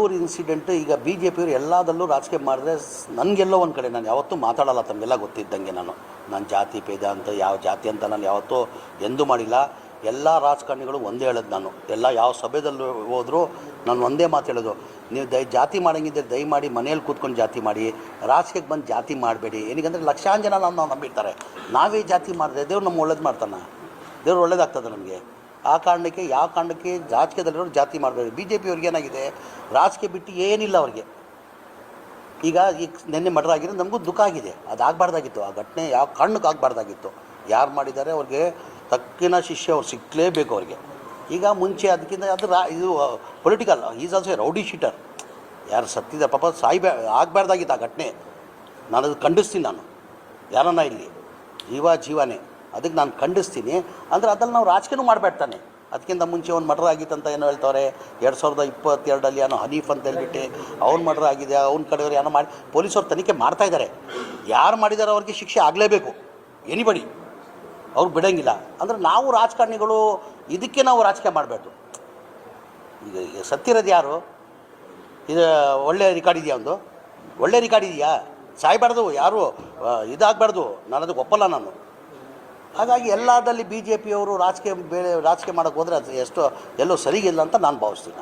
ಊರ್ ಇನ್ಸಿಡೆಂಟ್ ಈಗ B J ಪಿಯವರು ಎಲ್ಲದಲ್ಲೂ ರಾಜಕೀಯ ಮಾಡಿದ್ರೆ ನನಗೆಲ್ಲೋ ಒಂದು ಕಡೆ, ನಾನು ಯಾವತ್ತೂ ಮಾತಾಡಲ್ಲ ತಮಗೆಲ್ಲ ಗೊತ್ತಿದ್ದಂಗೆ ನಾನು. ನಾನು ಜಾತಿ ಭೇದ ಅಂತ, ಯಾವ ಜಾತಿ ಅಂತ ನಾನು ಯಾವತ್ತೂ ಎಂದೂ ಮಾಡಿಲ್ಲ. ಎಲ್ಲ ರಾಜಕಾರಣಿಗಳು ಒಂದೇ ಹೇಳೋದು ನಾನು. ಎಲ್ಲ ಯಾವ ಸಭೆದಲ್ಲೂ ಹೋದರೂ ನಾನು ಒಂದೇ ಮಾತು ಹೇಳೋದು. ನೀವು ದಯ ಜಾತಿ ಮಾಡಂಗಿದ್ದರೆ ದಯಮಾಡಿ ಮನೆಯಲ್ಲಿ ಕೂತ್ಕೊಂಡು ಜಾತಿ ಮಾಡಿ ರಾಜಕೀಯಕ್ಕೆ ಬಂದು ಜಾತಿ ಮಾಡಬೇಡಿ. ಏನಕ್ಕಂದರೆ ಲಕ್ಷಾಂತರ ಜನ ನಾವು ನಂಬಿರ್ತಾರೆ. ನಾವೇ ಜಾತಿ ಮಾಡಿದ್ರೆ ದೇವ್ರು ನಮ್ಮ ಒಳ್ಳೇದು ಮಾಡ್ತಾನೆ? ದೇವ್ರು ಒಳ್ಳೇದಾಗ್ತದೆ ನಮಗೆ? ಆ ಕಾರಣಕ್ಕೆ, ಯಾವ ಕಾರಣಕ್ಕೆ ರಾಜಕೀಯದಲ್ಲಿರೋರು ಜಾತಿ ಮಾಡಬೇಕು ಬಿ ಜೆ ಪಿಯವ್ರಿಗೆ ಏನಾಗಿದೆ? ರಾಜಕೀಯ ಬಿಟ್ಟು ಏನಿಲ್ಲ ಅವ್ರಿಗೆ. ಈಗ ಈಗ ನಿನ್ನೆ ಮರ್ಡರ್ ಆಗಿದೆ ನಮಗೂ ದುಃಖ ಆಗಿದೆ. ಅದು ಆಗಬಾರ್ದಾಗಿತ್ತು ಆ ಘಟನೆ ಯಾವ ಕಾರಣಕ್ಕೆ ಆಗಬಾರ್ದಾಗಿತ್ತು. ಯಾರು ಮಾಡಿದ್ದಾರೆ ಅವ್ರಿಗೆ ತಕ್ಕಿನ ಶಿಷ್ಯ ಅವ್ರು ಸಿಕ್ಕಲೇಬೇಕು ಅವ್ರಿಗೆ. ಈಗ ಮುಂಚೆ ಅದಕ್ಕಿಂತ ಅದು ರಾ, ಇದು political is also rowdy sheeter ಯಾರು ಸತ್ತಿದ ಪಾಪ ಸಾಯ್ಬೇ, ಆಗಬಾರ್ದಾಗಿತ್ತು ಆ ಘಟನೆ. ನಾನು ಅದು ಖಂಡಿಸ್ತೀನಿ ನಾನು. ಯಾರನ್ನ ಇಲ್ಲಿ? ಜೀವ ಜೀವನೇ. ಅದಕ್ಕೆ ನಾನು ಖಂಡಿಸ್ತೀನಿ. ಅಂದರೆ ಅದ್ರಲ್ಲಿ ನಾವು ರಾಜಕೀಯನೂ ಮಾಡಬೇಡ್ತಾನೆ ಅದಕ್ಕಿಂತ ಮುಂಚೆ ಒಂದು ಮರ್ಡರ್ ಅಂತ ಏನೋ ಹೇಳ್ತಾವ್ರೆ? ಎರಡು ಸಾವಿರದ ಇಪ್ಪತ್ತೆರಡಲ್ಲಿ ಏನೋ ಹನೀಫ್ ಅಂತ ಹೇಳಿಬಿಟ್ಟು ಅವ್ನು ಮರ್ಡರ್ ಆಗಿದೆ ಅವ್ನ ಕಡೆಯವ್ರು ಏನೋ ಮಾಡಿ ಪೊಲೀಸವ್ರು ತನಿಖೆ ಮಾಡ್ತಾ ಇದ್ದಾರೆ. ಯಾರು ಮಾಡಿದಾರೋ ಅವ್ರಿಗೆ ಶಿಕ್ಷೆ ಆಗಲೇಬೇಕು. ಎನಿಬಡಿ ಅವ್ರು ಬಿಡೋಂಗಿಲ್ಲ. ಅಂದರೆ ನಾವು ರಾಜಕಾರಣಿಗಳು ಇದಕ್ಕೆ ನಾವು ರಾಜಕೀಯ ಮಾಡಬೇಕು. ಈಗ ಸತ್ತಿರೋದು ಯಾರು? ಇದು ಒಳ್ಳೆ ರೆಕಾರ್ಡ್ ಇದೆಯಾ ಒಂದು? ಒಳ್ಳೆ ರೆಕಾರ್ಡ್ ಇದೆಯಾ? ಸಾಯ್ಬಾರ್ದು ಯಾರು? ಇದಾಗಬಾರ್ದು. ನಾನು ಅದಕ್ಕೆ ಒಪ್ಪಲ್ಲ ನಾನು. ಹಾಗಾಗಿ ಎಲ್ಲದಲ್ಲಿ ಬಿ ಜೆ ಪಿಯವರು ರಾಜಕೀಯ ಬೇಳೆ ರಾಜಕೀಯ ಮಾಡೋಕ್ಕೆ ಹೋದರೆ ಅದು ಎಷ್ಟು ಎಲ್ಲೋ ಸರಿಗಿಲ್ಲ ಅಂತ ನಾನು ಭಾವಿಸ್ತೀನಿ